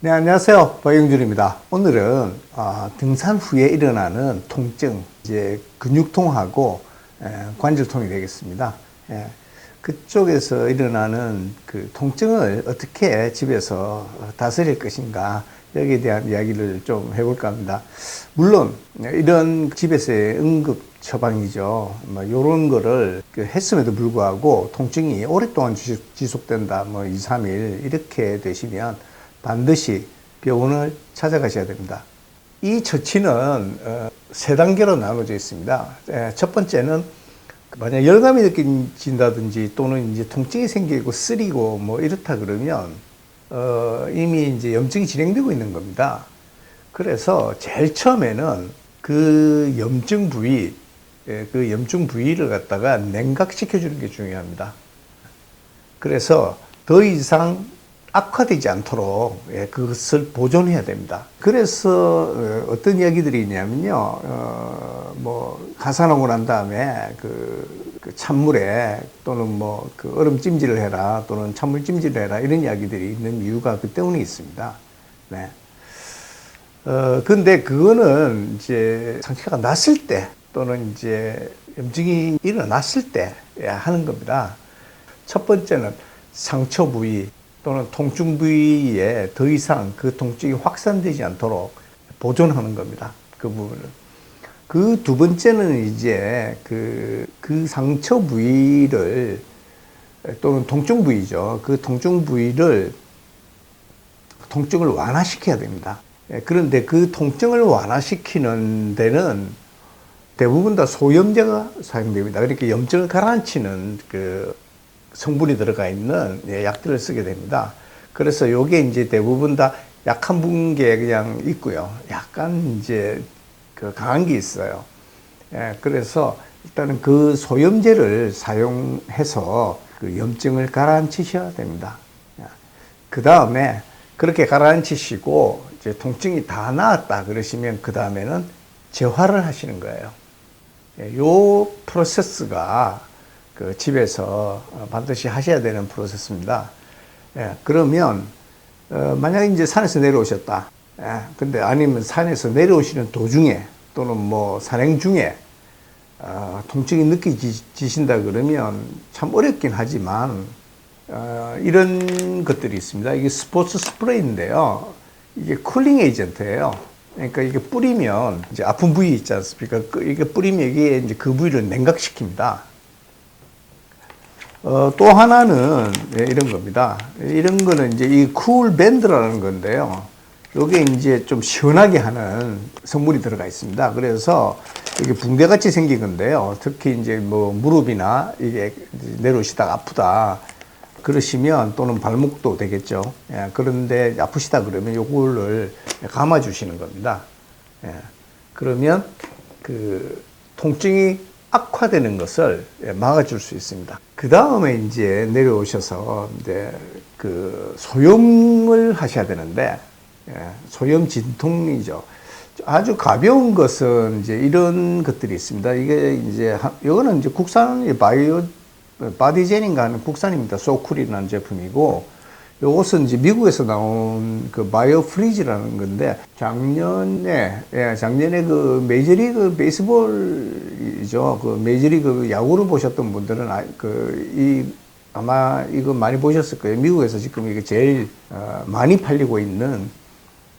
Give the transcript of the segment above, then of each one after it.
네, 안녕하세요. 박영준입니다. 오늘은 어, 등산 후에 일어나는 통증, 이제 근육통하고 에, 관절통이 되겠습니다. 예, 그쪽에서 일어나는 그 통증을 어떻게 집에서 다스릴 것인가 여기에 대한 이야기를 좀 해볼까 합니다. 물론 이런 집에서의 응급 처방이죠. 뭐 이런 거를 그 했음에도 불구하고 통증이 오랫동안 지속- 지속된다. 뭐 2, 3일 이렇게 되시면 반드시 병원을 찾아가셔야 됩니다. 이 처치는 어, 세 단계로 나눠져 있습니다. 에, 첫 번째는 만약 열감이 느껴진다든지 또는 이제 통증이 생기고 쓰리고 뭐 이렇다 그러면 어, 이미 이제 염증이 진행되고 있는 겁니다. 그래서 제일 처음에는 그 염증 부위, 예, 그 염증 부위를 갖다가 냉각시켜 주는 게 중요합니다. 그래서 더 이상 악화되지 않도록 예, 그것을 보존해야 됩니다. 그래서 어, 어떤 이야기들이 있냐면요, 어, 뭐 가산하고 난 다음에 그, 그 찬물에 또는 뭐 그 얼음 찜질을 해라 또는 찬물 찜질을 해라 이런 이야기들이 있는 이유가 그 때문에 있습니다. 네. 어, 근데 그거는 이제 상처가 났을 때 또는 이제 염증이 일어났을 때 하는 겁니다. 첫 번째는 상처 부위 또는 통증 부위에 더 이상 그 통증이 확산되지 않도록 보존하는 겁니다. 그 부분을. 그 두 번째는 이제 그, 그 상처 부위를 또는 통증 부위죠. 그 통증 부위를 통증을 완화시켜야 됩니다. 예, 그런데 그 통증을 완화시키는 데는 대부분 다 소염제가 사용됩니다. 그렇게 염증을 가라앉히는 그 성분이 들어가 있는 예, 약들을 쓰게 됩니다. 그래서 요게 이제 대부분 다 약한 분게 그냥 있고요. 약간 이제 그 강한 게 있어요. 예, 그래서 일단은 그 소염제를 사용해서 그 염증을 가라앉히셔야 됩니다. 그 다음에 그렇게 가라앉히시고 이제 통증이 다 나았다 그러시면 그 다음에는 재활을 하시는 거예요. 예, 요 프로세스가 그 집에서 어, 반드시 하셔야 되는 프로세스입니다. 예, 그러면 어, 만약에 이제 산에서 내려오셨다. 예, 근데 아니면 산에서 내려오시는 도중에 또는 뭐 산행 중에 어, 통증이 느껴지신다 그러면 참 어렵긴 하지만 어, 이런 것들이 있습니다. 이게 스포츠 스프레이인데요. 이게 쿨링 에이전트예요. 그러니까 이게 뿌리면 이제 아픈 부위 있지 않습니까? 그 이게 뿌리면 이게 이제 그 부위를 냉각시킵니다. 어, 또 하나는 예, 이런 겁니다. 이런 거는 이제 이 쿨 밴드라는 건데요. 요게 이제 좀 시원하게 하는 성분이 들어가 있습니다. 그래서 이게 붕대같이 생긴 건데요. 특히 이제 뭐 무릎이나 이게 내려오시다가 아프다. 그러시면 또는 발목도 되겠죠. 예, 그런데 아프시다 그러면 요거를 감아 주시는 겁니다. 예, 그러면 그 통증이 악화되는 것을 예, 막아줄 수 있습니다. 그 다음에 이제 내려오셔서 이제 그 소염을 하셔야 되는데 예, 소염 진통이죠. 아주 가벼운 것은 이제 이런 것들이 있습니다. 이게 이제 하- 이거는 이제 국산 바이오 바디제닌가 하는 국산입니다. 소쿨이라는 제품이고 요것은 이제 미국에서 나온 그 바이오 프리즈라는 건데 작년에 예, 작년에 그 메이저리그 베이스볼이죠. 그 메이저리그 야구를 보셨던 분들은 아, 그이 아마 이거 많이 보셨을 거예요. 미국에서 지금 이게 제일 어, 많이 팔리고 있는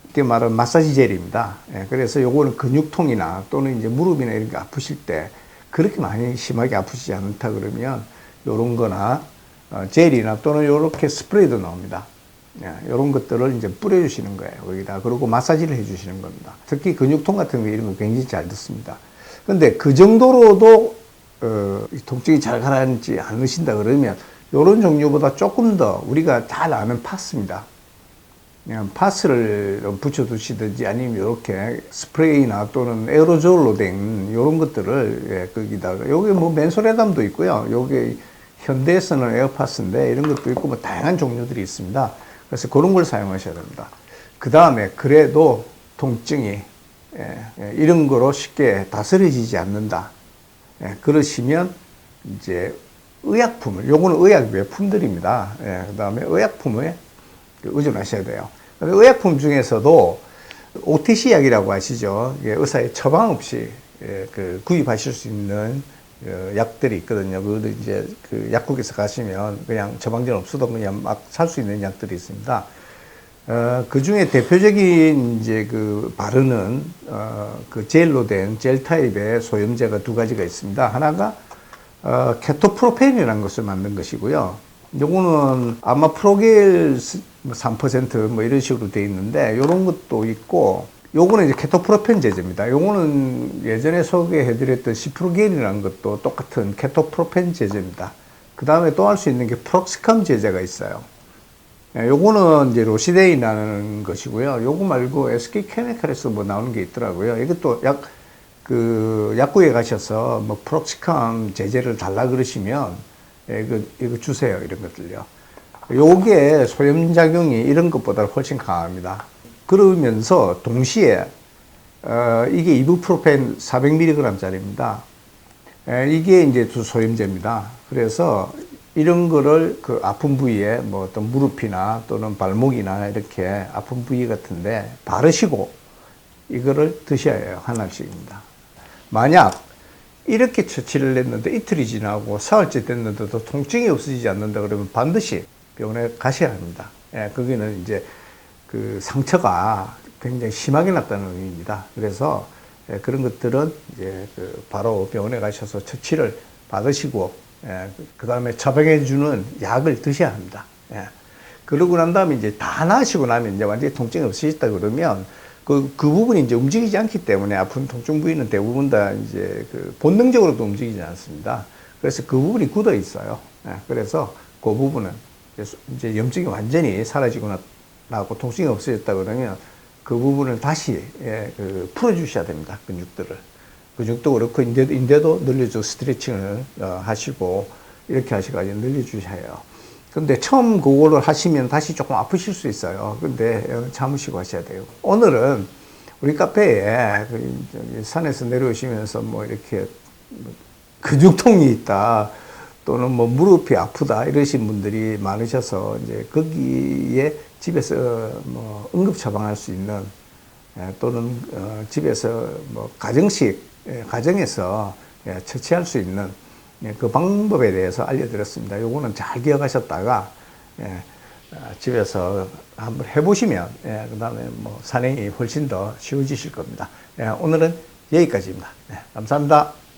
이게 말하는 마사지 젤입니다. 예, 그래서 요거는 근육통이나 또는 이제 무릎이나 이런 게 아프실 때 그렇게 많이 심하게 아프지 않다 그러면 요런 거나 어, 젤이나 또는 요렇게 스프레이도 나옵니다. 예, 요런 것들을 이제 뿌려주시는 거예요. 거기다. 그리고 마사지를 해주시는 겁니다. 특히 근육통 같은 거 이런 거 굉장히 잘 듣습니다. 근데 그 정도로도 어, 이 통증이 잘 가라앉지 않으신다 그러면 요런 종류보다 조금 더 우리가 잘 아는 파스입니다. 그냥 파스를 붙여두시든지 아니면 이렇게 스프레이나 또는 에어로졸로 된 이런 것들을 예, 거기다가 여기 뭐 맨솔에담도 있고요. 여기 현대에서는 에어파스인데 이런 것도 있고 뭐 다양한 종류들이 있습니다. 그래서 그런 걸 사용하셔야 됩니다. 그 다음에 그래도 통증이 예, 예, 이런 거로 쉽게 다스려지지 않는다. 예, 그러시면 이제 의약품을 요거는 의약 외품들입니다. 예, 그 다음에 의약품에 그 의존하셔야 돼요. 의약품 중에서도 OTC 약이라고 아시죠? 예, 의사의 처방 없이 예, 그 구입하실 수 있는 그 약들이 있거든요. 그것도 이제 그 약국에서 가시면 그냥 처방전 없어도 그냥 막 살 수 있는 약들이 있습니다. 어, 그 중에 대표적인 이제 그 바르는 어, 그 젤로 된 젤 타입의 소염제가 두 가지가 있습니다. 하나가 어, 케토프로펜이라는 것을 만든 것이고요. 요거는 아마 프로겔 3%뭐 이런 식으로 돼 있는데 요런 것도 있고 요거는 이제 케토프로펜 제제입니다. 요거는 예전에 소개해드렸던 시프로겐이라는 것도 똑같은 케토프로펜 제제입니다. 그 다음에 또 할 수 있는 게 프록시캄 제제가 있어요. 예, 요거는 이제 로시데이라는 것이고요. 요거 말고 SK 케미칼에서 뭐 나오는 게 있더라고요. 이것도 약, 그, 약국에 가셔서 뭐 프록시캄 제제를 달라 그러시면, 예, 이거, 이거 주세요. 이런 것들요. 요게 소염작용이 이런 것보다 훨씬 강합니다. 그러면서 동시에, 어, 이게 이부프로펜 400mg짜리입니다. 이게 이제 두 소염제입니다. 그래서 이런 거를 그 아픈 부위에 뭐 어떤 무릎이나 또는 발목이나 이렇게 아픈 부위 같은데 바르시고 이거를 드셔야 해요. 하나씩입니다. 만약 이렇게 처치를 했는데 이틀이 지나고 사흘째 됐는데도 통증이 없어지지 않는다 그러면 반드시 병원에 가셔야 합니다. 예, 거기는 이제 그 상처가 굉장히 심하게 났다는 의미입니다. 그래서 예, 그런 것들은 이제 그 바로 병원에 가셔서 처치를 받으시고 예, 그 다음에 처방해 주는 약을 드셔야 합니다. 예. 그러고 난 다음에 이제 다 나으시고 나면 이제 완전히 통증이 없으셨다 그러면 그, 그 부분이 이제 움직이지 않기 때문에 아픈 통증 부위는 대부분 다 이제 그 본능적으로도 움직이지 않습니다. 그래서 그 부분이 굳어 있어요. 예, 그래서 그 부분은 이제 염증이 완전히 사라지고 나 고 통증이 없어졌다 그러면 그 부분을 다시 예, 그 풀어주셔야 됩니다. 근육들을. 근육도 그렇고 인대도, 인대도 늘려주고 스트레칭을 어, 하시고 이렇게 하시가지고 늘려주셔야 해요. 근데 처음 그거를 하시면 다시 조금 아프실 수 있어요. 근데 참으시고 하셔야 돼요. 오늘은 우리 카페에 그 산에서 내려오시면서 뭐 이렇게 근육통이 있다 또는 뭐 무릎이 아프다 이러신 분들이 많으셔서 이제 거기에 집에서 뭐 응급 처방할 수 있는 예, 또는 어, 집에서 뭐 가정식 예, 가정에서 예, 처치할 수 있는 그 방법에 대해서 알려드렸습니다. 요거는 잘 기억하셨다가 아, 집에서 한번 해보시면 그 다음에 뭐 산행이 훨씬 더 쉬워지실 겁니다. 오늘은 여기까지입니다. 감사합니다.